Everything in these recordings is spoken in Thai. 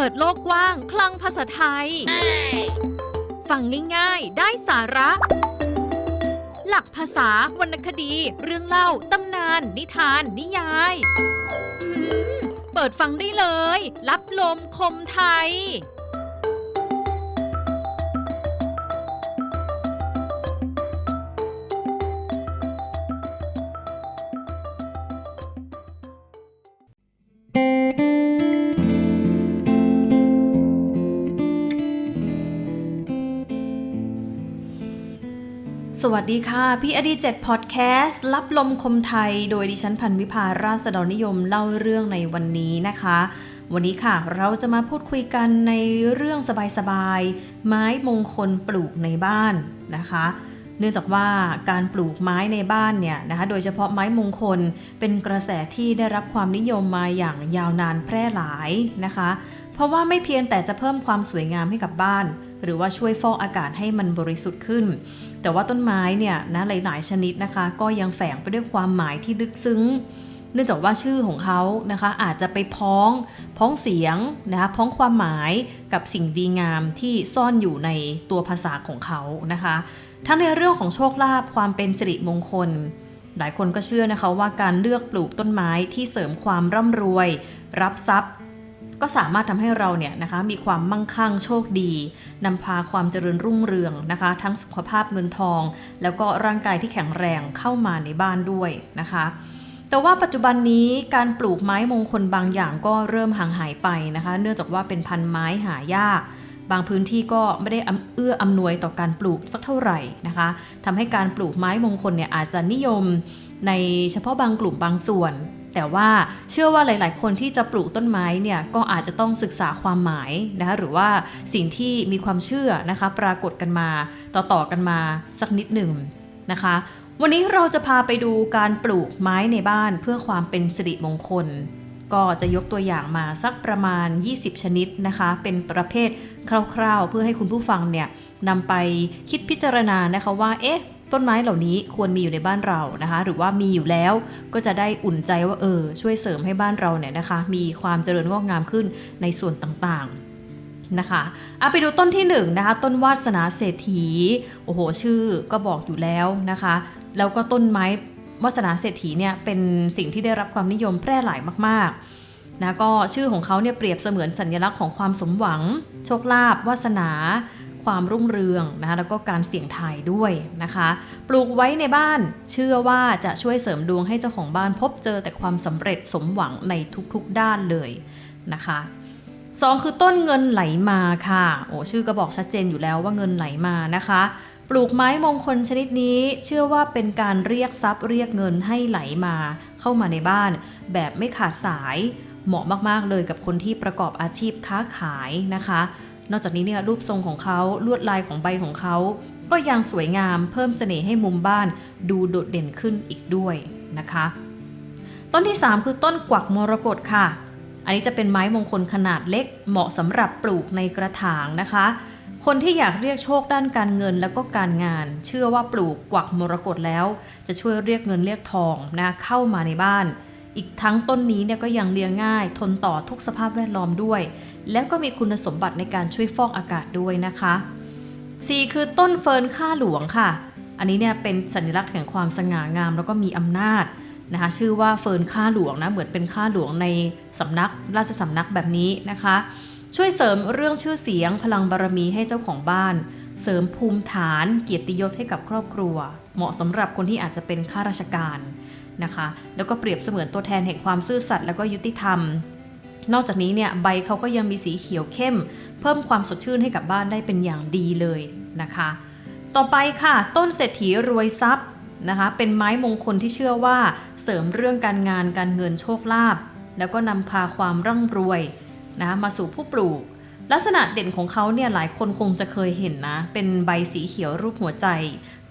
ปิดโลกกว้างคลังภาษาไทย ฟังง่ายๆ ได้สาระ หลักภาษาวรรณคดี เรื่องเล่า ตำนาน นิทาน นิยายอืมเปิดฟังได้เลย รับลมคมไทย วัสดีค่ะ พี่อดีเจ็ดพอดแคสต์รับลมคมไทย โดยดิฉันพันวิภาราษฎรนิยมเล่าเรื่องในวันนี้นะคะ วันนี้ค่ะเราจะมาพูดคุยกันในเรื่องสบายๆ ไม้มงคลปลูกในบ้านนะคะ เนื่องจากว่าการปลูกไม้ในบ้านเนี่ยนะคะ โดยเฉพาะไม้มงคลเป็นกระแสที่ได้รับความนิยมมาอย่างยาวนานแพร่หลายนะคะ เพราะว่าไม่เพียงแต่จะเพิ่มความสวยงามให้กับบ้าน หรือว่าช่วยฟอกอากาศให้มันบริสุทธิ์ขึ้น แต่ว่าต้นไม้เนี่ยนะหลาย ๆ ชนิดนะคะ ก็ยังแฝงไปด้วยความหมายที่ลึกซึ้ง เนื่องจากว่าชื่อของเขานะคะ อาจจะไปพ้องพ้องเสียงนะคะพ้องความหมายกับสิ่งดีงามที่ซ่อนอยู่ในตัวภาษาของเขานะคะ ทั้งในเรื่องของโชคลาภความเป็นสิริมงคลหลายคนก็เชื่อนะคะว่าการเลือกปลูกต้นไม้ที่เสริมความร่ำรวย รับทรัพย์ ก็สามารถทำให้เราเนี่ยนะคะมีความมั่งคั่งโชคดีนำพาความเจริญรุ่งเรืองนะคะ ทั้งสุขภาพเงินทอง แล้วก็ร่างกายที่แข็งแรงเข้ามาในบ้านด้วยนะคะแต่ว่าปัจจุบันนี้การปลูกไม้มงคลบางอย่างก็เริ่มห่างหายไปนะคะ เนื่องจากว่าเป็นพันไม้หายาก บางพื้นที่ก็ไม่ได้อเอื้ออำนวยต่อการปลูกสักเท่าไหร่นะคะทำให้การปลูกไม้มงคลเนี่ยอาจจะนิยมในเฉพาะบางกลุ่มบางส่วน แต่ว่าเชื่อว่าหลาย ๆ คนที่จะปลูกต้นไม้เนี่ยก็อาจจะต้องศึกษาความหมายนะคะหรือว่าสิ่งที่มีความเชื่อนะคะ ปรากฏกันมาต่อ ๆ กันมาสักนิดหนึ่งนะคะ วันนี้เราจะพาไปดูการปลูกไม้ในบ้านเพื่อความเป็นสิริมงคล ก็จะยกตัวอย่างมาสักประมาณ 20 ชนิดนะคะ เป็นประเภทคร่าว ๆ เพื่อให้คุณผู้ฟังเนี่ยนำไปคิดพิจารณานะคะว่าเอ๊ะ ต้นไม้เหล่านี้ควรมีอยู่ในบ้านเรานะคะ หรือว่ามีอยู่แล้วก็จะได้อุ่นใจว่าเออช่วยเสริมให้บ้านเราเนี่ยนะคะ มีความเจริญงอกงามขึ้นในส่วนต่างๆนะคะเอาไปดูต้นที่หนึ่งนะคะ ต้นวาสนาเศรษฐี โอ้โห ชื่อก็บอกอยู่แล้วนะคะ แล้วก็ต้นไม้วาสนาเศรษฐีเนี่ยเป็นสิ่งที่ได้รับความนิยมแพร่หลายมากๆนะก็ชื่อของเขาเนี่ยเปรียบเสมือนสัญลักษณ์ของความสมหวัง โชคลาภวาสนา ความรุ่งเรืองนะคะแล้วก็การเสี่ยงทายด้วยนะคะ ปลูกไว้ในบ้าน เชื่อว่าจะช่วยเสริมดวงให้เจ้าของบ้านพบเจอแต่ความสำเร็จสมหวังในทุกๆด้านเลยนะคะสองคือต้นเงินไหลมาค่ะ โอ้ชื่อก็บอกชัดเจนอยู่แล้วว่าเงินไหลมานะคะ ปลูกไม้มงคลชนิดนี้ เชื่อว่าเป็นการเรียกทรัพย์เรียกเงินให้ไหลมาเข้ามาในบ้าน แบบไม่ขาดสาย เหมาะมากๆเลยกับคนที่ประกอบอาชีพค้าขายนะคะ นอกจากนี้เนี่ยรูปทรงของเขาลวดลายของใบของเขา ก็ยังสวยงามเพิ่มเสน่ห์ให้มุมบ้านดูโดดเด่นขึ้นอีกด้วยนะคะ ต้นที่ 3 คือต้นกวักมรกตค่ะ อันนี้จะเป็นไม้มงคลขนาดเล็ก เหมาะสำหรับปลูกในกระถางนะคะ คนที่อยากเรียกโชคด้านการเงินแล้วก็การงาน เชื่อว่าปลูกกวักมรกตแล้ว จะช่วยเรียกเงินเรียกทองนะเข้ามาในบ้าน อีกทั้งต้นนี้เนี่ยก็ยังเลี้ยงง่าย ทนต่อทุกสภาพแวดล้อมด้วย แล้วก็มีคุณสมบัติในการช่วยฟอกอากาศด้วยนะคะ 4 คือต้นเฟิร์นข้าหลวงค่ะ อันนี้เนี่ยเป็นสัญลักษณ์แห่งความสง่างาม แล้วก็มีอำนาจนะคะชื่อว่าเฟิร์นข้าหลวงนะเหมือนเป็นข้าหลวงในสำนักราชสำนักแบบนี้นะคะ ช่วยเสริมเรื่องชื่อเสียงพลังบารมีให้เจ้าของบ้าน เสริมภูมิฐานเกียรติยศให้กับครอบครัว เหมาะสำหรับคนที่อาจจะเป็นข้าราชการ นะคะ แล้วก็เปรียบเสมือนตัวแทนแห่งความซื่อสัตย์แล้วก็ยุติธรรม นอกจากนี้เนี่ยใบเขาก็ยังมีสีเขียวเข้ม เพิ่มความสดชื่นให้กับบ้านได้เป็นอย่างดีเลยนะคะ ต่อไปค่ะ ต้นเศรษฐีรวยทรัพย์นะคะ เป็นไม้มงคลที่เชื่อว่าเสริมเรื่องการงานการเงินโชคลาภแล้วก็นำพาความร่ำรวยนะะมาสู่ผู้ปลูก ลักษณะเด่นของเขาเนี่ยหลายคนคงจะเคยเห็นนะ เป็นใบสีเขียวรูปหัวใจ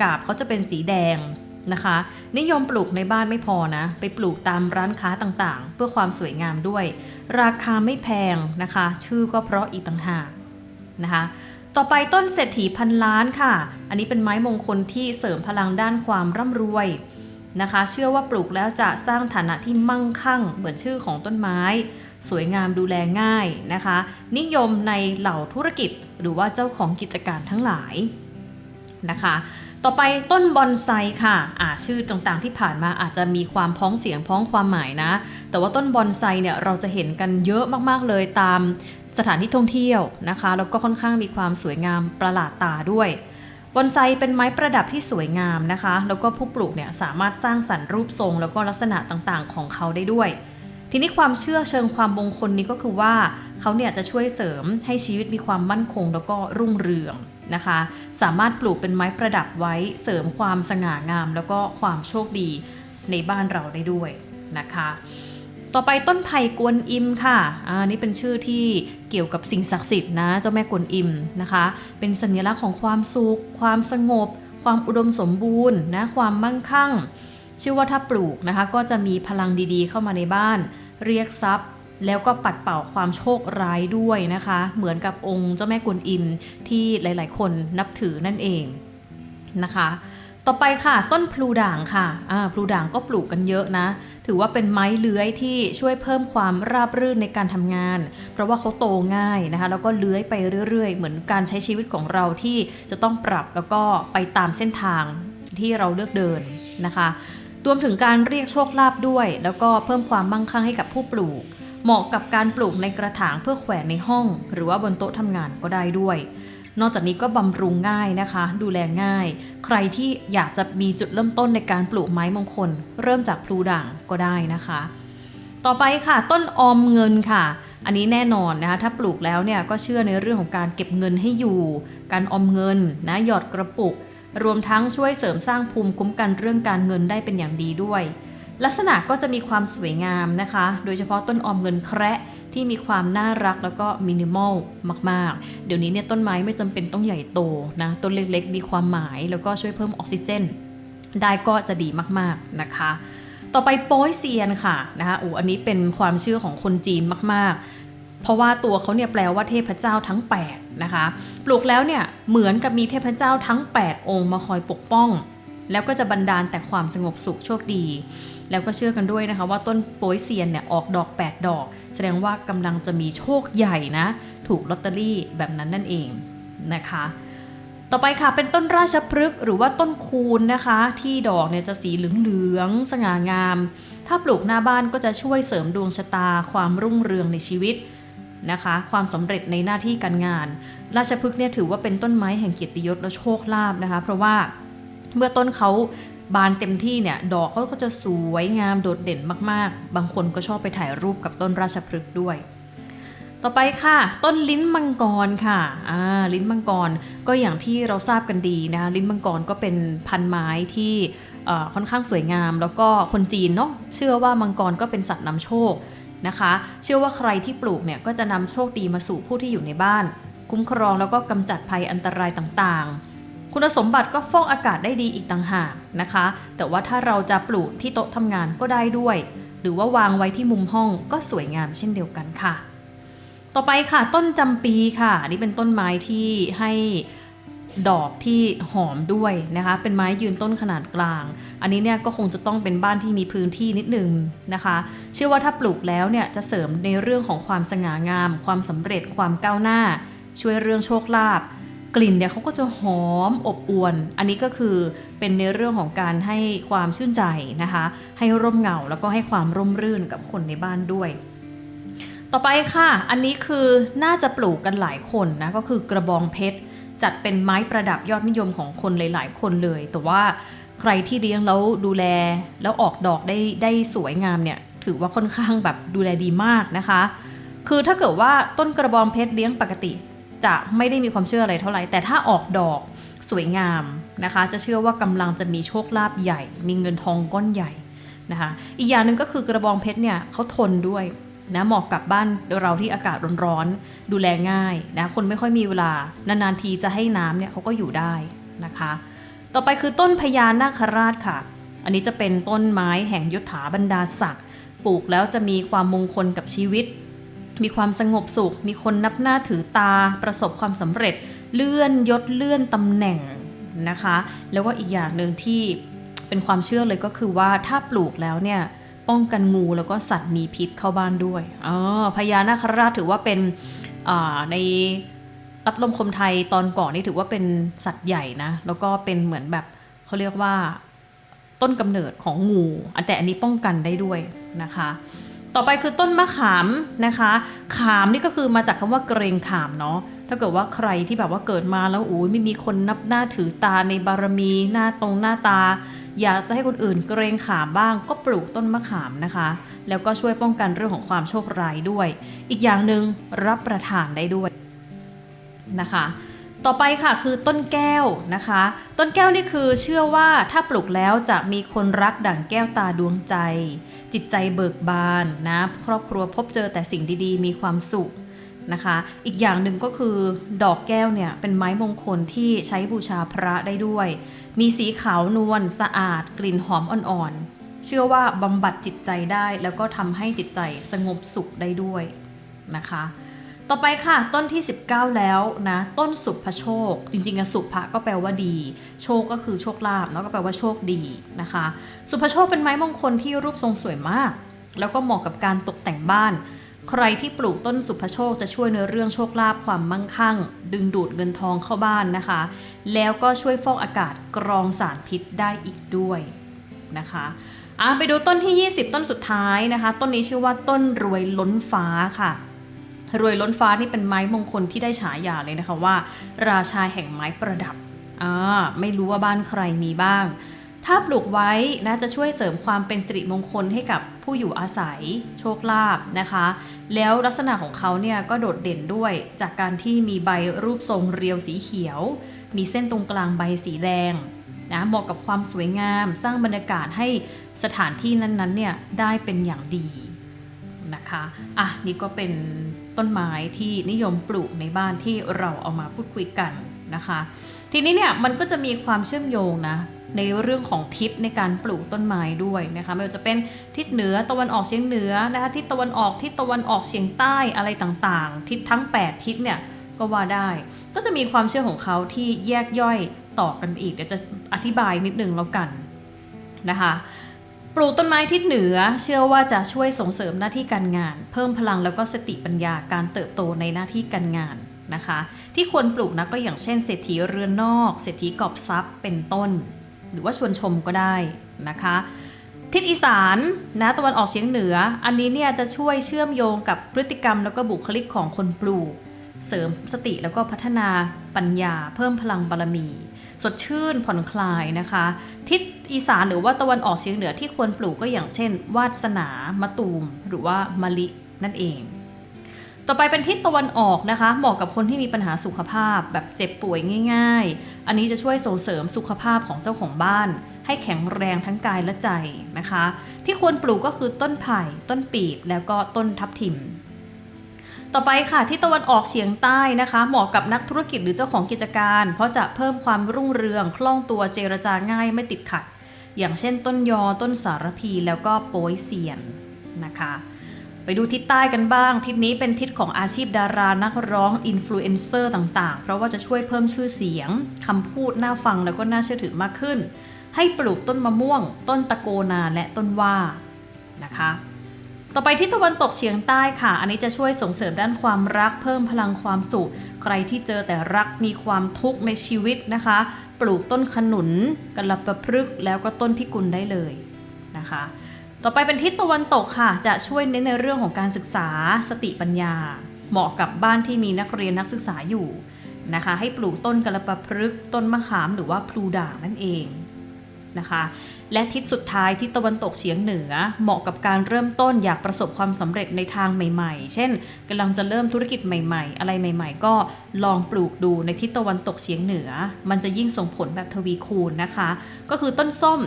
กาบเขาจะเป็นสีแดง นะคะ นิยมปลูกในบ้านไม่พอนะ ไปปลูกตามร้านค้าต่างๆ เพื่อความสวยงามด้วย ราคาไม่แพงนะคะ ชื่อก็เพราะอีกต่างหากนะคะ ต่อไปต้นเศรษฐีพันล้านค่ะ อันนี้เป็นไม้มงคลที่เสริมพลังด้านความร่ำรวยนะคะ เชื่อว่าปลูกแล้วจะสร้างฐานะที่มั่งคั่ง เหมือนชื่อของต้นไม้ สวยงามดูแลง่ายนะคะ นิยมในเหล่าธุรกิจหรือว่าเจ้าของกิจการทั้งหลายนะคะ ต่อไปต้นบอนไซค่ะอ่าชื่อต่างๆที่ผ่านมาอาจจะมีความพ้องเสียงพ้องความหมายนะ แต่ว่าต้นบอนไซเนี่ยเราจะเห็นกันเยอะมากๆเลยตามสถานที่ท่องเที่ยวนะคะ แล้วก็ค่อนข้างมีความสวยงามประหลาดตาด้วยบอนไซเป็นไม้ประดับที่สวยงามนะคะ แล้วก็ผู้ปลูกเนี่ยสามารถสร้างสรรค์รูปทรง แล้วก็ลักษณะต่างๆ ของเขาได้ด้วย ทีนี้ความเชื่อเชิงความมงคลนี้ก็คือว่าเขาเนี่ยจะช่วยเสริมให้ชีวิตมีความมั่นคง แล้วก็รุ่งเรือง นะคะ สามารถปลูกเป็นไม้ประดับไว้เสริมความสง่างาม แล้วก็ความโชคดีในบ้านเราได้ด้วยนะคะ ต่อไปต้นไผ่กวนอิมค่ะอ่านี่เป็นชื่อที่เกี่ยวกับสิ่งศักดิ์สิทธิ์นะเจ้าแม่กวนอิมนะคะ เป็นสัญลักษณ์ของความสุข ความสงบ ความอุดมสมบูรณ์นะความมั่งคั่ง ชื่อว่าถ้าปลูกนะคะ ก็จะมีพลังดีๆ เข้ามาในบ้าน เรียกทรัพย์ แล้วก็ปัดเป่าความโชคร้ายด้วยนะคะ เหมือนกับองค์เจ้าแม่กวนอิมที่หลายๆ คนนับถือนั่นเองนะคะ ต่อไปค่ะ ต้นพลูด่างค่ะอ่าพลูด่างก็ปลูกกันเยอะนะ ถือว่าเป็นไม้เลื้อยที่ช่วยเพิ่มความราบรื่นในการทำงาน เพราะว่าเขาโตง่ายนะคะ แล้วก็เลื้อยไปเรื่อยๆ เหมือนการใช้ชีวิตของเราที่จะต้องปรับแล้วก็ไปตามเส้นทางที่เราเลือกเดินนะคะรวมถึงการเรียกโชคลาภด้วย แล้วก็เพิ่มความมั่งคั่งให้กับผู้ปลูก เหมาะกับการปลูกในกระถางเพื่อแขวนในห้อง หรือว่าบนโต๊ะทำงานก็ได้ด้วย นอกจากนี้ก็บำรุงง่ายนะคะ ดูแลง่าย ใครที่อยากจะมีจุดเริ่มต้นในการปลูกไม้มงคล เริ่มจากพลูด่างก็ได้นะคะ ต่อไปค่ะ ต้นออมเงินค่ะอันนี้แน่นอนนะคะถ้าปลูกแล้วเนี่ยก็เชื่อในเรื่องของการเก็บเงินให้อยู่ การออมเงินนะหยอดกระปุก รวมทั้งช่วยเสริมสร้างภูมิคุ้มกันเรื่องการเงินได้เป็นอย่างดีด้วย ลักษณะก็จะมีความสวยงามนะคะ โดยเฉพาะต้นออมเงินแคระที่มีความน่ารักแล้วก็มินิมอลมาก ๆ เดี๋ยวนี้เนี่ยต้นไม้ไม่จำเป็นต้องใหญ่โตนะต้นเล็กๆ มีความหมายแล้วก็ช่วยเพิ่มออกซิเจน ได้ก็จะดีมากๆนะคะต่อไปโป้ยเซียนค่ะนะคะโอ้อันนี้เป็นความเชื่อของคนจีนมากๆ เพราะว่าตัวเขาเนี่ยแปลว่าเทพเจ้าทั้ง 8 นะคะ ปลูกแล้วเนี่ยเหมือนกับมีเทพเจ้าทั้ง 8 องค์มาคอยปกป้อง แล้วก็จะบันดาลแต่ความสงบสุขโชคดี แล้วก็เชื่อกันด้วยนะคะ ว่าต้นโป้ยเซียนเนี่ยออกดอก 8 ดอก แสดงว่ากำลังจะมีโชคใหญ่นะ ถูกลอตเตอรี่แบบนั้นนั่นเองนะคะต่อไปค่ะเป็นต้นราชพฤกษ์หรือว่าต้นคูนนะคะ ที่ดอกเนี่ยจะสีเหลืองๆสง่างาม ถ้าปลูกหน้าบ้านก็จะช่วยเสริมดวงชะตา ความรุ่งเรืองในชีวิตนะคะ ความสำเร็จในหน้าที่การงาน ราชพฤกษ์เนี่ยถือว่าเป็นต้นไม้แห่งเกียรติยศและโชคลาภนะคะ เพราะว่า เมื่อต้นเขาบานเต็มที่เนี่ยดอกเขาก็จะสวยงามโดดเด่นมากๆ บางคนก็ชอบไปถ่ายรูปกับต้นราชพฤกษ์ด้วย ต่อไปค่ะ ต้นลิ้นมังกรค่ะอ่าลิ้นมังกรก็อย่างที่เราทราบกันดีนะคะลิ้นมังกรก็เป็นพันไม้ที่ค่อนข้างสวยงาม แล้วก็คนจีนเนาะเชื่อว่ามังกรก็เป็นสัตว์นำโชคนะคะ เชื่อว่าใครที่ปลูกเนี่ยก็จะนำโชคดีมาสู่ผู้ที่อยู่ในบ้าน คุ้มครองแล้วก็กำจัดภัยอันตรายต่างๆ คุณสมบัติก็ฟอกอากาศได้ดีอีกต่างหากนะคะ แต่ว่าถ้าเราจะปลูกที่โต๊ะทำงานก็ได้ด้วย หรือว่าวางไว้ที่มุมห้องก็สวยงามเช่นเดียวกันค่ะ ต่อไปค่ะต้นจำปีค่ะอันนี้เป็นต้นไม้ที่ให้ดอกที่หอมด้วยนะคะ เป็นไม้ยืนต้นขนาดกลาง อันนี้เนี่ยก็คงจะต้องเป็นบ้านที่มีพื้นที่นิดนึงนะคะ เชื่อว่าถ้าปลูกแล้วเนี่ยจะเสริมในเรื่องของความสง่างาม ความสำเร็จความก้าวหน้า ช่วยเรื่องโชคลาภ กลิ่นเนี่ยเขาก็จะหอมอบอวลอันนี้ก็คือเป็นในเรื่องของการให้ความชื่นใจนะคะ ให้ร่มเงาแล้วก็ให้ความร่มรื่นกับคนในบ้านด้วย ต่อไปค่ะ อันนี้คือน่าจะปลูกกันหลายคนนะก็คือกระบองเพชรจัดเป็นไม้ประดับยอดนิยมของคนหลาย ๆ คนเลย แต่ว่าใครที่เลี้ยงแล้วดูแลแล้วออกดอกได้ได้สวยงามเนี่ยถือว่าค่อนข้างแบบดูแลดีมากนะคะ คือถ้าเกิดว่าต้นกระบองเพชรเลี้ยงปกติ จะไม่ได้มีความเชื่ออะไรเท่าไหร่ แต่ถ้าออกดอกสวยงามนะคะ จะเชื่อว่ากำลังจะมีโชคลาภใหญ่ มีเงินทองก้อนใหญ่นะคะ อีกอย่างหนึ่งก็คือกระบองเพชรเนี่ยเขาทนด้วยนะเหมาะกับบ้านเราที่อากาศร้อนๆดูแลง่ายนะคนไม่ค่อยมีเวลานานๆทีจะให้น้ำเนี่ยเขาก็อยู่ได้นะคะ ต่อไปคือต้นพญานาคราชค่ะ อันนี้จะเป็นต้นไม้แห่งยศถาบรรดาศักดิ์ปลูกแล้วจะมีความมงคลกับชีวิต มีความสงบสุข มีคนนับหน้าถือตา ประสบความสำเร็จ เลื่อนยศเลื่อนตำแหน่งนะคะ แล้วก็อีกอย่างหนึ่งที่เป็นความเชื่อเลยก็คือว่าถ้าปลูกแล้วเนี่ยป้องกันงูแล้วก็สัตว์มีพิษเข้าบ้านด้วยอ๋อพญานาคราชถือว่าเป็นในรับลมคมไทยตอนก่อนนี่ถือว่าเป็นสัตว์ใหญ่นะ แล้วก็เป็นเหมือนแบบเขาเรียกว่าต้นกำเนิดของงู แต่อันนี้ป้องกันได้ด้วยนะคะ ต่อไปคือต้นมะขามนะคะ ขามนี่ก็คือมาจากคำว่าเกรงขามเนาะ ถ้าเกิดว่าใครที่แบบว่าเกิดมาแล้วอุ้ยไม่มีคนนับหน้าถือตาในบารมี หน้าตรงหน้าตา อยากจะให้คนอื่นเกรงขามบ้าง ก็ปลูกต้นมะขามนะคะ แล้วก็ช่วยป้องกันเรื่องของความโชคร้ายด้วย อีกอย่างหนึ่งรับประทานได้ด้วยนะคะ ต่อไปค่ะคือต้นแก้วนะคะ ต้นแก้วนี่คือเชื่อว่าถ้าปลูกแล้วจะมีคนรักดั่งแก้วตาดวงใจ จิตใจเบิกบานนะครอบครัวพบเจอแต่สิ่งดีๆ มีความสุขนะคะ อีกอย่างหนึ่งก็คือดอกแก้วเนี่ยเป็นไม้มงคลที่ใช้บูชาพระได้ด้วย มีสีขาวนวลสะอาด กลิ่นหอมอ่อนๆ เชื่อว่าบำบัดจิตใจได้แล้วก็ทำให้จิตใจสงบสุขได้ด้วยนะคะ ต่อไปค่ะ ต้นที่ 19 แล้วนะ ต้นสุภโชค จริงๆอะสุภะก็แปลว่าดี โชคก็คือโชคลาภเนาะก็แปลว่าโชคดีนะคะ สุภโชคเป็นไม้มงคลที่รูปทรงสวยมาก แล้วก็เหมาะกับการตกแต่งบ้าน ใครที่ปลูกต้นสุภโชคจะช่วยในเรื่องโชคลาภความมั่งคั่ง ดึงดูดเงินทองเข้าบ้านนะคะ แล้วก็ช่วยฟอกอากาศกรองสารพิษได้อีกด้วยนะคะอะไปดูต้นที่ 20 ต้นสุดท้ายนะคะ ต้นนี้ชื่อว่าต้นรวยล้นฟ้าค่ะ รวยล้นฟ้านี่เป็นไม้มงคลที่ได้ฉายาเลยนะคะว่า ราชาแห่งไม้ประดับอ่าไม่รู้ว่าบ้านใครมีบ้าง ถ้าปลูกไว้นะจะช่วยเสริมความเป็นสิริมงคลให้กับผู้อยู่อาศัย โชคลาภนะคะ แล้วลักษณะของเขาเนี่ยก็โดดเด่นด้วยจากการที่มีใบรูปทรงเรียวสีเขียว มีเส้นตรงกลางใบสีแดงนะเหมาะกับความสวยงาม สร้างบรรยากาศให้สถานที่นั้นๆเนี่ยได้เป็นอย่างดี นะคะอะนี่ก็เป็นต้นไม้ที่นิยมปลูกในบ้านที่เราเอามาพูดคุยกันนะคะ ทีนี้เนี่ยมันก็จะมีความเชื่อมโยงนะในเรื่องของทิศในการปลูกต้นไม้ด้วยนะคะไม่ว่าจะเป็นทิศเหนือตะวันออกเฉียงเหนือนะคะทิศตะวันออกทิศตะวันออกเฉียงใต้อะไรต่างๆ ทิศทั้ง 8 ทิศเนี่ยก็ว่าได้ ก็จะมีความเชื่อของเขาที่แยกย่อยต่อกันอีกเดี๋ยวจะอธิบายนิดนึงแล้วกันนะคะ ลูกต้นไม้ทิศเหนือ เชื่อว่าจะช่วยส่งเสริมหน้าที่การงาน เพิ่มพลังแล้วก็สติปัญญาการเติบโตในหน้าที่การงานนะคะ ที่ควรปลูกนะก็อย่างเช่นเศรษฐีเรือนนอก เศรษฐีกอบทรัพย์เป็นต้น หรือว่าชวนชมก็ได้นะคะ ทิศอีสานนะตะวันออกเฉียงเหนือ อันนี้เนี่ยจะช่วยเชื่อมโยงกับพฤติกรรมแล้วก็บุคลิกของคนปลูก เสริมสติแล้วก็พัฒนาปัญญา เพิ่มพลังบารมี สดชื่นผ่อนคลายนะคะ ทิศอีสานหรือว่าตะวันออกเฉียงเหนือที่ควรปลูกก็อย่างเช่น วาสนามะตูม หรือว่ามะลินั่นเอง ต่อไปเป็นทิศตะวันออกนะคะ เหมาะกับคนที่มีปัญหาสุขภาพแบบเจ็บป่วยง่าย ๆ อันนี้จะช่วยส่งเสริมสุขภาพของเจ้าของบ้าน ให้แข็งแรงทั้งกายและใจนะคะ ที่ควรปลูกก็คือต้นไผ่ต้นปีบแล้วก็ต้นทับทิม ต่อไปค่ะที่ตะวันออกเฉียงใต้นะคะ เหมาะกับนักธุรกิจหรือเจ้าของกิจการ เพราะจะเพิ่มความรุ่งเรืองคล่องตัวเจรจาง่ายไม่ติดขัด อย่างเช่นต้นยอต้นสารพีแล้วก็โป้ยเซียนนะคะ ไปดูทิศใต้กันบ้าง ทิศนี้เป็นทิศของอาชีพดารานักร้องอินฟลูเอนเซอร์ต่างๆ เพราะว่าจะช่วยเพิ่มชื่อเสียงคำพูดน่าฟังแล้วก็น่าเชื่อถือมากขึ้น ให้ปลูกต้นมะม่วง ต้นตะโกนาและต้นว่านะคะ ต่อไปที่ตะวันตกเฉียงใต้ค่ะ อันนี้จะช่วยส่งเสริมด้านความรักเพิ่มพลังความสุข ใครที่เจอแต่รักมีความทุกข์ในชีวิตนะคะ ปลูกต้นขนุนกระประพฤกษ์แล้วก็ต้นพิกุลได้เลยนะคะ ต่อไปเป็นทิศตะวันตกค่ะ จะช่วยเน้นในเรื่องของการศึกษาสติปัญญา เหมาะกับบ้านที่มีนักเรียนนักศึกษาอยู่นะคะ ให้ปลูกต้นกระประพฤกษ์ต้นมะขามหรือว่าพลูด่างนั่นเอง นะคะ และทิศสุดท้ายทิศตะวันตกเฉียงเหนือ เหมาะกับการเริ่มต้นอยากประสบความสำเร็จในทางใหม่ๆ เช่นกำลังจะเริ่มธุรกิจใหม่ๆ อะไรใหม่ ๆ ก็ลองปลูกดูในทิศตะวันตกเฉียงเหนือ มันจะยิ่งส่งผลแบบทวีคูณนะคะ ก็คือต้นส้ม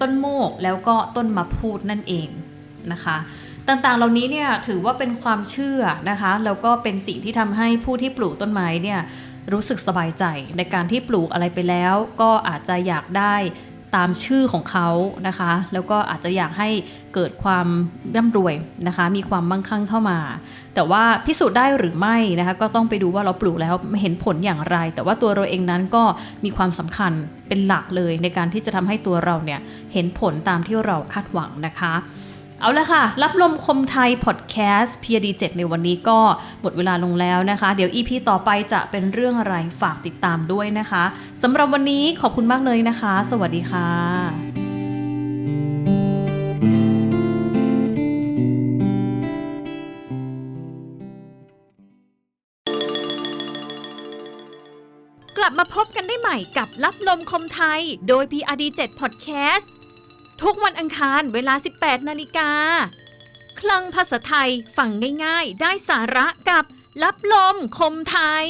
ต้นโมกแล้วก็ต้นมะพูดนั่นเองนะคะต่างๆ เหล่านี้เนี่ยถือว่าเป็นความเชื่อนะคะ แล้วก็เป็นสิ่งที่ทำให้ผู้ที่ปลูกต้นไม้เนี่ยรู้สึกสบายใจในการที่ปลูกอะไรไปแล้ว ก็อาจจะอยากได้ ตามชื่อของเขานะคะ แล้วก็อาจจะอยากให้เกิดความร่ำรวยนะคะ มีความมั่งคั่งเข้ามา แต่ว่าพิสูจน์ได้หรือไม่นะคะ ก็ต้องไปดูว่าเราปลูกแล้วเห็นผลอย่างไร แต่ว่าตัวเราเองนั้นก็มีความสำคัญเป็นหลักเลยในการที่จะทำให้ตัวเราเนี่ยเห็นผลตามที่เราคาดหวังนะคะ เอาละค่ะ รับลมคมไทยพอดแคสต์ PRD 7ในวันนี้ก็หมดเวลาลงแล้วนะคะ เดี๋ยว EP ต่อไปจะเป็นเรื่องอะไรฝากติดตามด้วยนะคะสำหรับวันนี้ขอบคุณมากเลยนะคะ สวัสดีค่ะกลับมาพบกันได้ใหม่กับรับลมคมไทย โดย PRD 7 Podcast ทุกวันอังคารเวลา 18 นาฬิกา คลังภาษาไทย ฟังง่ายๆ ได้สาระกับรับลมคมไทย